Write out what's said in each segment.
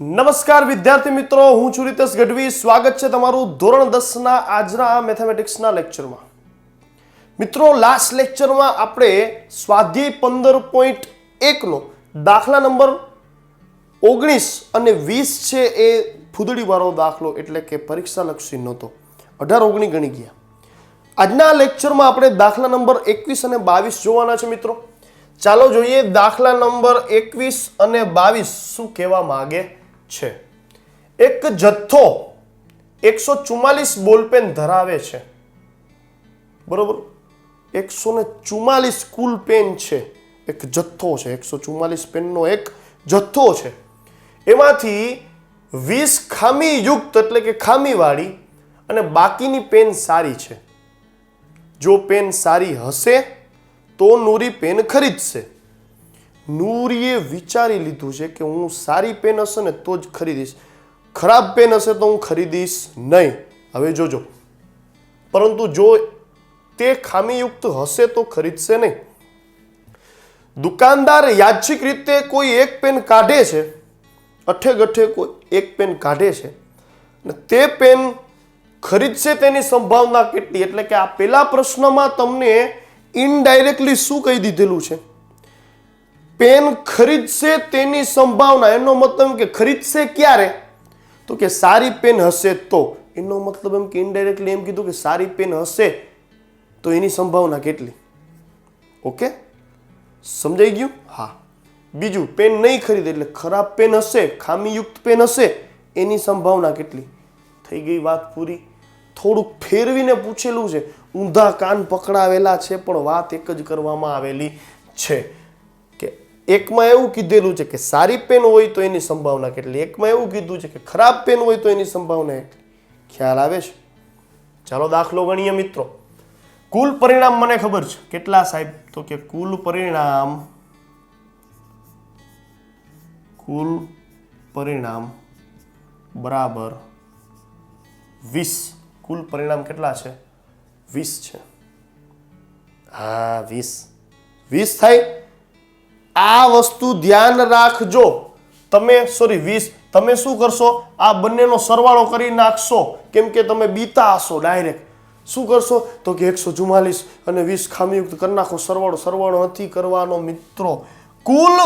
નમસ્કાર વિદ્યાર્થી મિત્રો, હું છું રીતેશ ગઢવી. સ્વાગત છે તમારું ધોરણ દસના આજના મેથેમેટિક્સના લેક્ચરમાં. મિત્રો લાસ્ટ લેક્ચરમાં આપણે સ્વાધ્યાય પંદર પોઈન્ટ એકનો દાખલા નંબર ઓગણીસ અને વીસ છે એ ફૂદડીવાળો દાખલો, એટલે કે પરીક્ષાલક્ષી નહોતો. અઢાર ઓગણી ગણી ગયા. આજના લેક્ચરમાં આપણે દાખલા નંબર એકવીસ અને બાવીસ જોવાના છે મિત્રો. ચાલો જોઈએ દાખલા નંબર એકવીસ અને બાવીસ શું કહેવા માંગે. છે. એક જથ્થો એકસો ચુમ્માલીસ બોલપેન ધરાવે છે. બરોબર? એકસો ને ચુમ્માલીસ કુલ પેન છે. એક જથ્થો છે, એકસો ચુમ્માલીસ પેનનો એક જથ્થો છે. એમાંથી વીસ ખામીયુક્ત એટલે કે ખામીવાળી અને બાકીની પેન સારી છે. જો પેન સારી હશે તો નૂરી પેન ખરીદશે. નૂરીએ વિચારી લીધું છે કે હું સારી પેન હશે ને તો જ ખરીદીશ. ખરાબ પેન હશે તો હું ખરીદીશ નહીં. હવે જોજો. પરંતુ જો તે ખામીયુક્ત હશે તો ખરીદશે નહીં. દુકાનદાર યાદચ્છિક રીતે કોઈ એક પેન કાઢે છે અઠે ગઠે કોઈ એક પેન કાઢે છે અને તે પેન ખરીદશે તેની સંભાવના કેટલી? એટલે કે આ પહેલા પ્રશ્નમાં તમને ઇનડાયરેક્ટલી શું કહી દીધેલું છે? પેન ખરીદશે તેની સંભાવના. એનો મતલબ કે ખરીદશે ક્યારે? તો કે સારી પેન હશે તો. એનો મતલબ એમ કે ઇનડાયરેક્ટલી એમ કીધું કે સારી પેન હશે તો એની સંભાવના કેટલી? ઓકે? સમજાઈ ગયું? હા. બીજું, પેન નહીં ખરીદે એટલે ખરાબ પેન હશે, ખામીયુક્ત પેન હશે, એની સંભાવના કેટલી? થઈ ગઈ વાત પૂરી. થોડુંક ફેરવીને પૂછેલું છે. ઊંધા કાન પકડાવેલા છે, પણ વાત એક જ કરવામાં આવેલી છે. એકમાં એવું કીધેલું છે કે સારી પેન હોય તો એની સંભાવના કેટલી? એકમાં એવું કીધું છે કે ખરાબ પેન હોય તો એની સંભાવના ખ્યાલ આવે છે? ચાલો દાખલો ગણીએ મિત્રો. કુલ પરિણામ મને ખબર છે. કેટલા સાહેબ? તો કે કુલ પરિણામ કુલ પરિણામ બરાબર વીસ. કુલ પરિણામ કેટલા છે? વીસ છે. હા, વીસ. વીસ થાય? આ વસ્તુ ધ્યાન રાખજો. તમે સોરી વીસ, તમે શું કરશો? આ બંનેનો સરવાળો કરી નાખશો. કેમ કે તમે બીતા હશો ડાયરેક્ટ. શું કરશો? તો કે એકસો ચુમ્માલીસ અને વીસ ખામીયુક્ત કરી નાખો. સરવાળો સરવાળો નથી કરવાનો, મિત્રો. કુલ,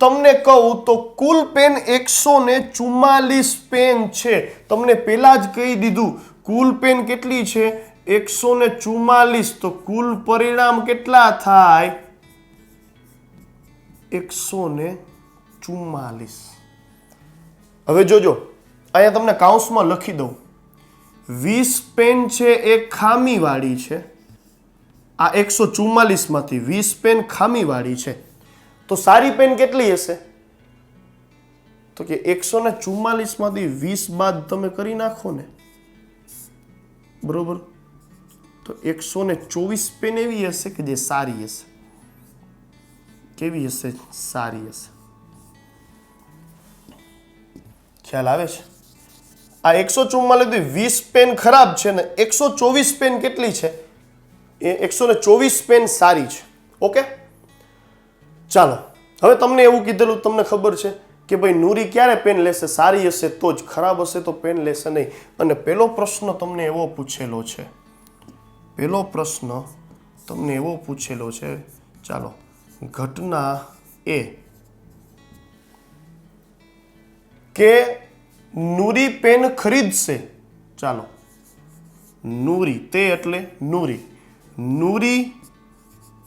તમને કહું તો કુલ પેન એકસો ને ચુમ્માલીસ પેન છે. તમને પહેલાં જ કહી દીધું. કુલ પેન કેટલી છે? એકસો ને ચુમ્માલીસ. તો કુલ પરિણામ કેટલા થાય? એકસો ને ચુમ્માલીસ. હવે જોજો, અહીંયા તમને કાઉન્સમાં લખી દઉં. વીસ પેન છે એ ખામીવાળી છે. આ એકસો ચુમ્માલીસમાંથી વીસ પેન ખામીવાળી છે. તો સારી પેન કેટલી હશે? તો કે એકસો ને ચુમ્માલીસમાંથી વીસ બાદ તમે કરી નાખો ને. બરોબર? તો એકસો ને ચોવીસ પેન એવી હશે કે જે સારી હશે. કેવી હશે? સારી હશે. ખ્યાલ આવે છે? આ એકસો ચુમ્માલીસ વીસ પેન ખરાબ છે ને એકસો ચોવીસ પેન કેટલી છે? એ એકસો ને ચોવીસ પેન સારી છે. ઓકે? ચાલો, હવે તમને એવું કીધેલું તમને ખબર છે કે ભાઈ નૂરી ક્યારે પેન લેશે? સારી હશે તો જ, ખરાબ હશે તો પેન લેશે નહીં. અને પેલો પ્રશ્ન તમને એવો પૂછેલો છે. પેલો પ્રશ્ન તમને એવો પૂછેલો છે. ચાલો ઘટના એ કે નૂરી પેન ખરીદશે ચાલો નૂરી તે એટલે નૂરી નૂરી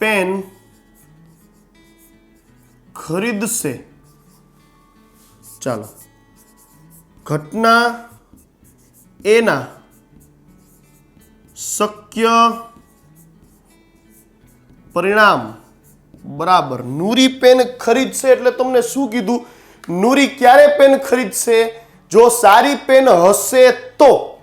પેન ખરીદશે ચાલો ઘટના એના શક્ય પરિણામ બરાબર. નૂરી પેન ખરીદશે એટલે તમને શું કીધું? નૂરી ક્યારે પેન ખરીદશે? જો સારી પેન હશે તો.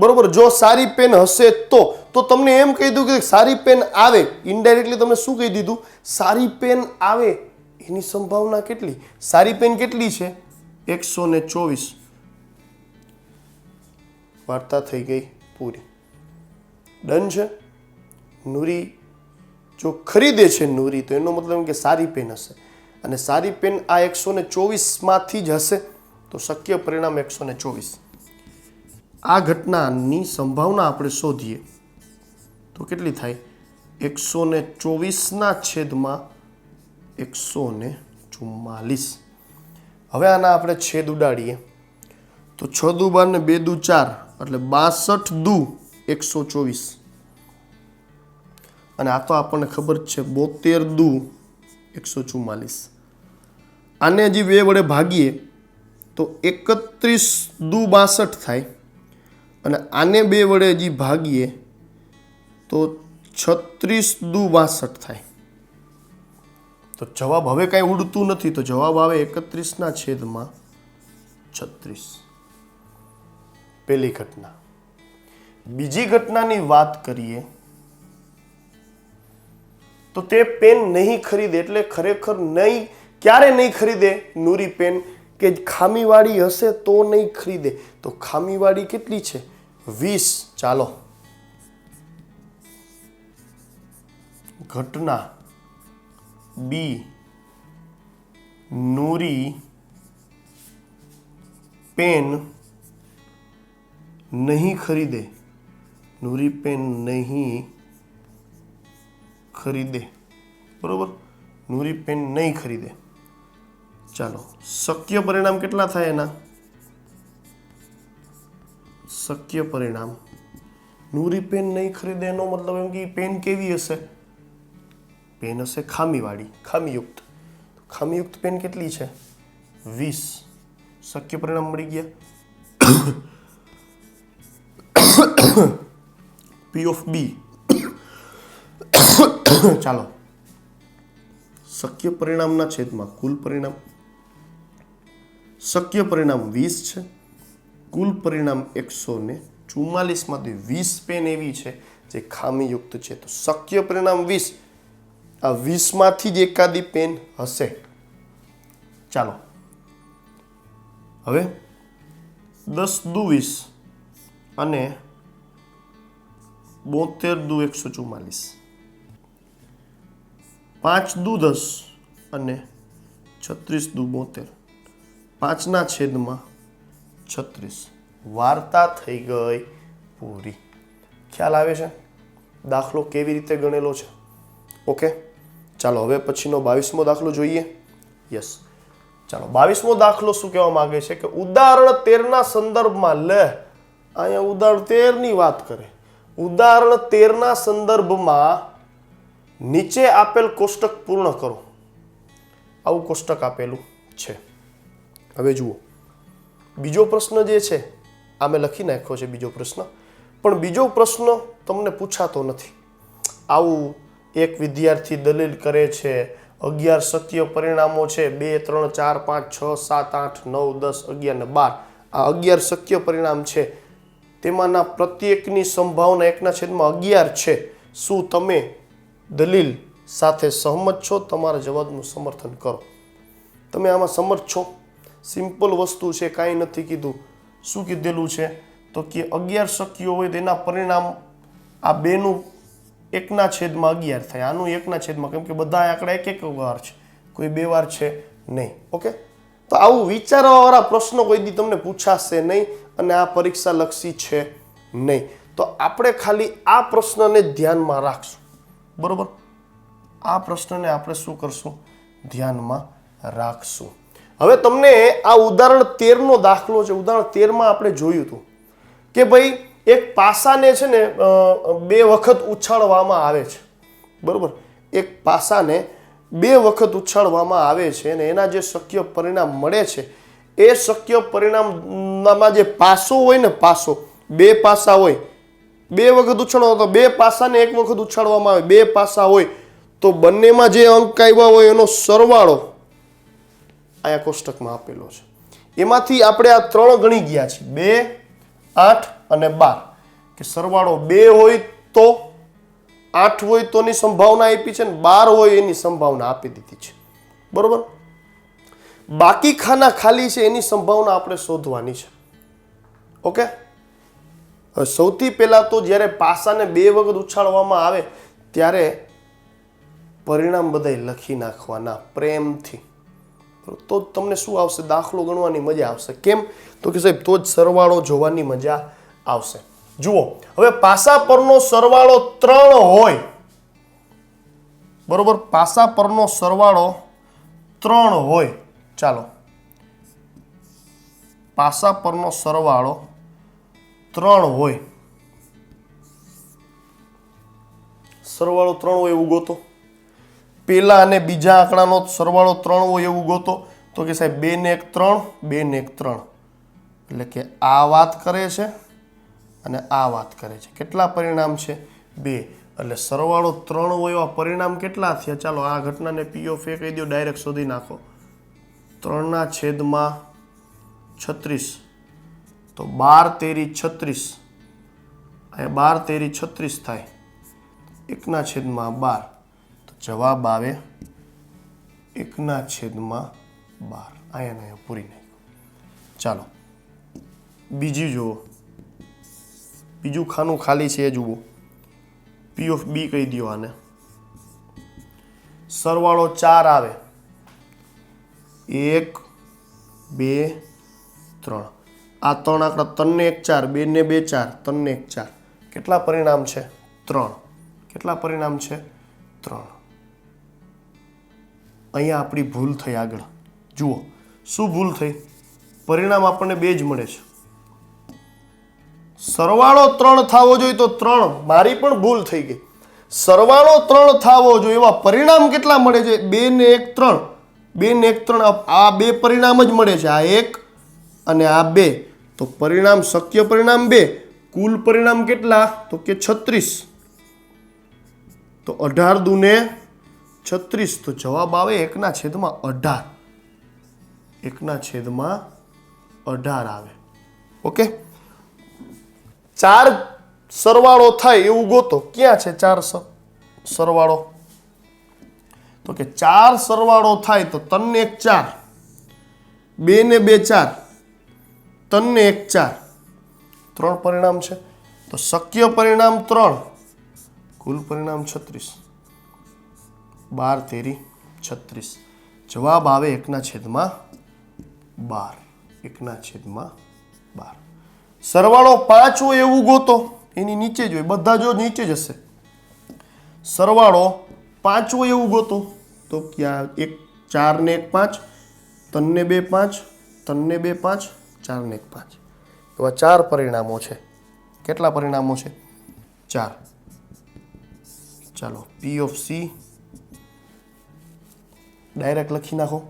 બરોબર, જો સારી પેન હશે તો. તો તમને એમ કહી દઉં કે સારી પેન આવે. ઇનડાયરેક્ટલી તમને શું કહી દીધું? સારી પેન આવે. એની સંભાવના કેટલી? સારી પેન કેટલી છે? એકસો ને ચોવીસ. વાર્તા થઈ ગઈ પૂરી. ડન છે? નૂરી જો ખરીદે છે નૂરી, તો એનો મતલબ એમ કે સારી પેન હશે. અને સારી પેન આ એકસો ને ચોવીસમાંથી જ હશે, તો શક્ય પરિણામ એકસો ને ચોવીસ. આ ઘટનાની સંભાવના આપણે શોધીએ. તો કેટલી થાય? એકસો ને ચોવીસના છેદમાં એકસો ને ચુમ્માલીસ હવે આના આપણે છેદ ઉડાડીએ. તો છ દુ બાર ને બે દુ ચાર, એટલે બાસઠ દુ એકસો ચોવીસ. અને આ તો આપણને ખબર છે, બોતેર દુ, એકસો ચુમ્માલીસ આને હજી બે વડે ભાગીએ, તો એકત્રીસ દુ બાસઠ થાય. અને આને બે વડે હજી ભાગીએ, તો છત્રીસ દુ બાસઠ થાય. તો જવાબ હવે કાંઈ ઉડતું નથી, તો જવાબ આવે એકત્રીસના છેદમાં છત્રીસ. પહેલી ઘટના. બીજી ઘટનાની વાત કરીએ તો તે પેન નહીં ખરીદે એટલે ખરેખર નહીં ક્યારે નહીં ખરીદે નૂરી પેન કે ખામીવાળી હશે તો નહીં ખરીદે તો ખામીવાળી કેટલી છે વીસ ચાલો ઘટના બી નૂરી પેન નહીં ખરીદે નૂરી પેન નહીં ખરીદે. બરાબર? નૂરી પેન નહીં ખરીદે. ચાલો, શક્ય પરિણામ કેટલા થાય એના? શક્ય પરિણામ. નૂરી પેન નહીં ખરીદે એનો મતલબ એમ કે પેન કેવી હશે? પેન હશે ખામીવાળી, ખામીયુક્ત. ખામીયુક્ત પેન કેટલી છે? વીસ. શક્ય પરિણામ મળી ગયા? પી ઓફ બી ચાલો. શક્ય પરિણામના છેદમાં કુલ પરિણામ. શક્ય પરિણામ વીસ છે. કુલ પરિણામ એકસો ને ચુમ્માલીસમાંથી વીસ પેન એવી છે, જે ખામીયુક્ત છે, તો શક્ય પરિણામ વીસ. આ વીસમાંથી જ એકાદી પેન હશે. ચાલો. હવે દસ દુ વીસ અને બોતેર દુ એકસો ચુમ્માલીસ પાંચ દુ દસ અને છત્રીસ દુ બોતેર. પાંચના છેદમાં છત્રીસ. વાર્તા થઈ ગઈ પૂરી. ખ્યાલ આવે છે? દાખલો કેવી રીતે ગણેલો છે? ઓકે, ચાલો હવે પછીનો બાવીસમો દાખલો જોઈએ. યસ. ચાલો, બાવીસમો દાખલો શું કહેવા માંગે છે કે ઉદાહરણ તેરના સંદર્ભમાં, લે, અહીંયા ઉદાહરણ તેરની વાત કરે. ઉદાહરણ તેરના સંદર્ભમાં નીચે આપેલ કોષ્ટક પૂર્ણ કરો. આવું કોષ્ટક આપેલું છે. હવે જુઓ. બીજો પ્રશ્ન જે છે આ મેં લખી નાખ્યો છે બીજો પ્રશ્ન, પણ બીજો પ્રશ્ન તમને પૂછાતો નથી. આવું એક વિદ્યાર્થી દલીલ કરે છે, અગિયાર સત્ય પરિણામો છે, બે, ત્રણ, ચાર, પાંચ, છ, સાત, આઠ, નવ, દસ, અગિયાર ને બાર. આ અગિયાર સત્ય પરિણામ છે. તેમાંના પ્રત્યેકની સંભાવના એકના છેદમાં અગિયાર છે. શું તમે દલીલ સાથે સહમત છો, તમારા જવાબનું સમર્થન કરો. તમે આમાં સમર્થ છો? સિમ્પલ વસ્તુ છે, કાંઈ નથી કીધું. શું કીધેલું છે? તો કે અગિયાર શક્યો હોય તેના પરિણામ આ બેનું એકના છેદમાં અગિયાર થાય. આનું એકના છેદમાં, કેમ કે બધા આંકડા એક એક વાર છે. કોઈ બે વાર છે નહીં. ઓકે? તો આવું વિચારવાવાળા પ્રશ્નો કોઈ દી તમને પૂછાશે નહીં અને આ પરીક્ષા લક્ષી છે નહીં. તો આપણે ખાલી આ પ્રશ્નને ધ્યાનમાં રાખશું. બરોબર? આ પ્રશ્નને આપણે શું કરશું? ધ્યાનમાં રાખશું. હવે તમને આ ઉદાહરણ તેરનો દાખલો છે. ઉદાહરણ તેરમાં આપણે જોયું હતું કે ભાઈ એક પાસાને છે ને બે વખત ઉછાળવામાં આવે છે. બરોબર? એક પાસાને બે વખત ઉછાળવામાં આવે છે અને એના જે શક્ય પરિણામ મળે છે, એ શક્ય પરિણામમાં જે પાસો હોય ને પાસો, બે પાસા હોય બે વખત ઉછાળવા તો બે પાસાને એક વખત ઉછાળવામાં આવે. બે પાસા હોય તો બંનેમાં જે અંક આવ્યા હોય એનો સરવાળો અહીંયા કોષ્ટકમાં આપેલો છે. એમાંથી આપણે આ ત્રણ ગણી ગયા છે બે, આઠ અને બાર. કે સરવાળો બે હોય તો આઠ હોય તોની સંભાવના આપી છે ને બાર હોય એની સંભાવના આપી દીધી છે. બરોબર? બાકી ખાના ખાલી છે એની સંભાવના આપણે શોધવાની છે. ઓકે? સૌથી પહેલાં તો જ્યારે પાસાને બે વખત ઉછાળવામાં આવે, ત્યારે પરિણામ બધાય લખી નાખવાના પ્રેમથી. તો તમને શું આવશે? દાખલો ગણવાની મજા આવશે. કેમ? તો કે સાહેબ, તો જ સરવાળો જોવાની મજા આવશે. જુઓ, હવે પાસા પરનો સરવાળો ત્રણ હોય. બરોબર? પાસા પરનો સરવાળો ત્રણ હોય. ચાલો. પાસા પરનો સરવાળો ત્રણ હોય. સરવાળો ત્રણ હોય એવું ગોતો. પેલા અને બીજા આંકડાનો સરવાળો ત્રણ હોય એવું ગોતો. તો કે સાહેબ, બે ને એક ત્રણ, બે ને એક ત્રણ. એટલે કે આ વાત કરે છે અને આ વાત કરે છે. કેટલા પરિણામ છે? બે. એટલે સરવાળો ત્રણ હોય એવા પરિણામ કેટલા થયા? ચાલો, આ ઘટનાને પીઓ ફે કહી દો ડાયરેક્ટ શોધી નાખો. ત્રણના છેદમાં છત્રીસ. તો બાર તેરી છત્રીસ. અહીંયા બાર તેરી છત્રીસ થાય. એકના છેદમાં બાર. તો જવાબ આવે એકના છેદમાં બાર. અહીંયા અહીંયા પૂરી નાખ્યું. ચાલો. બીજી જુઓ. બીજું ખાનું ખાલી છે એ જુઓ. પી ઓફ બી કહી દો આને. સરવાળો ચાર આવે. એક, બે, ત્રણ. આ ત્રણ આંકડા ત્રણને એક ચાર, બેને બે ચાર, ત્રણને એક ચાર. કેટલા પરિણામ છે? ત્રણ. કેટલા પરિણામ છે? ત્રણ. અહીંયા આપણી ભૂલ થઈ આગળ. જુઓ. શું ભૂલ થઈ? પરિણામ આપણને બે જ મળે છે. સરવાળો ત્રણ થવો જોઈએ તો ત્રણ. મારી પણ ભૂલ થઈ ગઈ. સરવાળો ત્રણ થવો જોઈએ. એવા પરિણામ કેટલા મળે છે? બે ને એક ત્રણ. બે ને એક ત્રણ. આ- બે પરિણામ જ મળે છે. આ એક અને આ બે. તો પરિણામ શક્ય પરિણામ બે, કુલ પરિણામ કેટલા? તો કે છત્રીસ. તો અઢાર દુને છત્રીસ. તો જવાબ આવે એકના છેદમાં અઢાર. એકના છેદમાં અઢાર આવે. ઓકે? ચાર સરવાળો થાય એવું ગોતો. ક્યાં છે ચાર સરવાળો? તો કે ચાર સરવાળો થાય તો તનને એક ચાર. બે ને બે ચાર. તનને એક ચાર. ત્રણ પરિણામ છે. તો શક્ય પરિણામ ત્રણ. કુલ પરિણામ છત્રીસ. બાર તેરી છત્રીસ. જવાબ આવે એકના છેદમાં બાર. એકના છેદમાં બાર. સરવાળો પાંચ એવું ગોતો. એની નીચે જ હોય. બધા જો નીચે જ હશે. સરવાળો પાંચ એવું ગોતો. તો ક્યાં? એક ચારને એક પાંચ. તનને બે પાંચ. તનને બે પાંચ. ચાર ને એક પાંચ. એવા ચાર પરિણામો છે. કેટલા પરિણામો છે? ચાર. ચાલો પી ઓફ સી ડાયરેક્ટ લખી નાખો.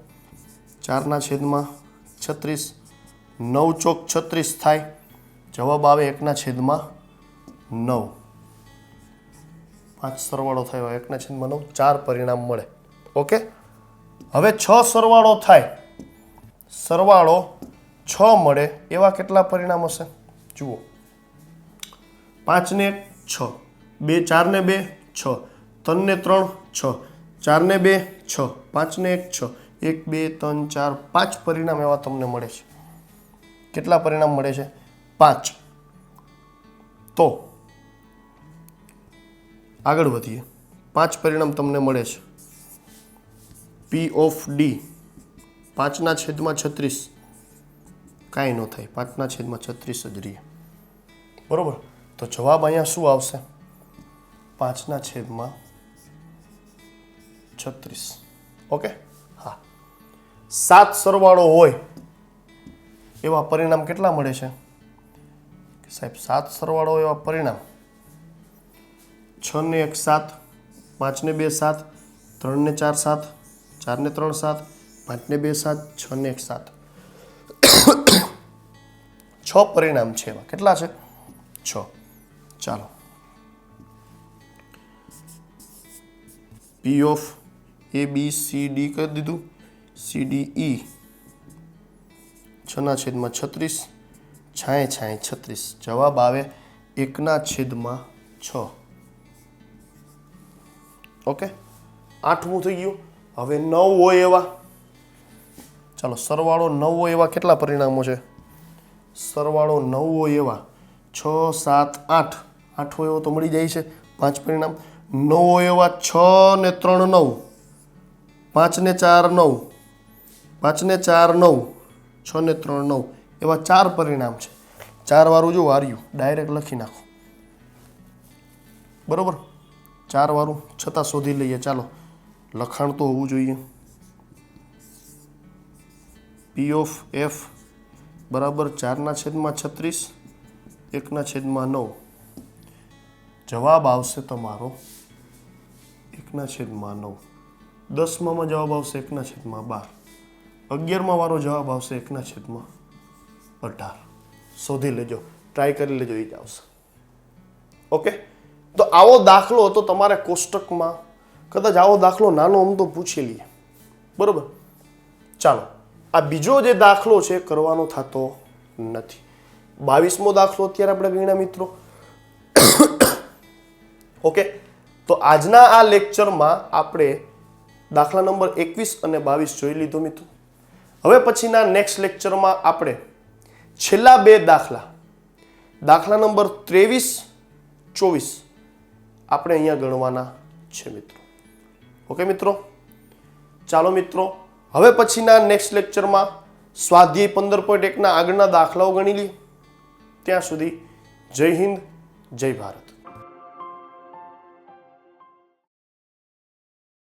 ચારના છેદમાં છત્રીસ. નવ ચોક છત્રીસ થાય. જવાબ આવે એકના છેદમાં નવ. પાંચ સરવાળો થયો એકના છેદમાં નવ. ચાર પરિણામ મળે. ઓકે? હવે છ સરવાળો થાય. સરવાળો છ મળે, એવા કેટલા પરિણામ હશે જુઓ. પાંચને છ. બે, ચારને બે, છ. ત્રણને ત્રણ, છ. ચારને બે, છ. પાંચને એક, છ. એક, બે, ત્રણ, ચાર, પાંચ પરિણામ એવા તમને મળે છે. કેટલા પરિણામ મળે છે? પાંચ. તો આગળ વધીએ. પાંચ પરિણામ તમને મળે છે. પી ઓફ ડી પાંચના છેદમાં છત્રીસ. કાંઈ ન થાય. પાંચના છેદમાં છત્રીસ જ રહીએ. બરાબર? તો જવાબ અહીંયા શું આવશે? પાંચના છેદમાં છત્રીસ. ઓકે? હા. સાત સરવાળો હોય, એવા પરિણામ કેટલા મળે છે? સાહેબ, સાત સરવાળો એવા પરિણામ. છ ને એક સાત, પાંચને બે સાત, ત્રણને ચાર સાત, ચારને ત્રણ સાત, પાંચને બે સાત છ ને એક સાત. છ પરિણામ છે એવા કેટલા છે? છ. ચાલો. P of A B C D કરી દીધું. સી ડી ઈ છના છેદમાં છત્રીસ. છાંય છાંય, છત્રીસ. જવાબ આવે એકના છેદમાં છ. ઓકે? આઠમું થઈ ગયું. હવે નવ હોય એવા. ચાલો, સરવાળો નવ હોય એવા કેટલા પરિણામો છે? સરવાળો નવ એવા. છ, સાત, આઠ. આઠ એવો તો મળી જાય છે. પાંચ પરિણામ. નવ હોય એવા છ ને ત્રણ નવ. પાંચ ને ચાર નવ. પાંચને ચાર નવ. છ ને ત્રણ નવ. એવા ચાર પરિણામ છે. ચાર વાળું જો વાર્યું. ડાયરેક્ટ લખી નાખો. બરોબર? ચાર વાળું છતાં શોધી લઈએ. ચાલો. લખાણ તો હોવું જોઈએ. પી ઓફ એફ બરાબર ચારના છેદમાં છત્રીસ, એકના છેદમાં નવ. જવાબ આવશે તમારો એકના છેદમાં નવ. દસમામાં જવાબ આવશે એકના છેદમાં બાર. અગિયારમાં વાળો જવાબ આવશે એકના છેદમાં અઢાર. શોધી લેજો ટ્રાય કરી લેજો એ જ આવશે. ઓકે તો આવો દાખલો તો તમારે કોષ્ટકમાં. કદાચ આવો દાખલો નાનો આમ તો પૂછી લઈએ. બરોબર? ચાલો. આ બીજો જે દાખલો છે કરવાનો થતો નથી. બાવીસમો દાખલો અત્યારે આપણે ગણ્યા મિત્રો. ઓકે? તો આજના આ લેક્ચરમાં આપણે દાખલા નંબર એકવીસ અને બાવીસ જોઈ લીધો મિત્રો. હવે પછીના નેક્સ્ટ લેક્ચરમાં આપણે છેલ્લા બે દાખલા. દાખલા નંબર ત્રેવીસ, ચોવીસ આપણે અહીંયા ગણવાના છે મિત્રો. ઓકે મિત્રો? ચાલો મિત્રો હવે પછીના નેક્સ્ટ લેક્ચરમાં સ્વાધ્યાય પંદર પોઈન્ટ એકના આગળના દાખલાઓ ગણી લઈએ. ત્યાં સુધી જય હિન્દ, જય ભારત.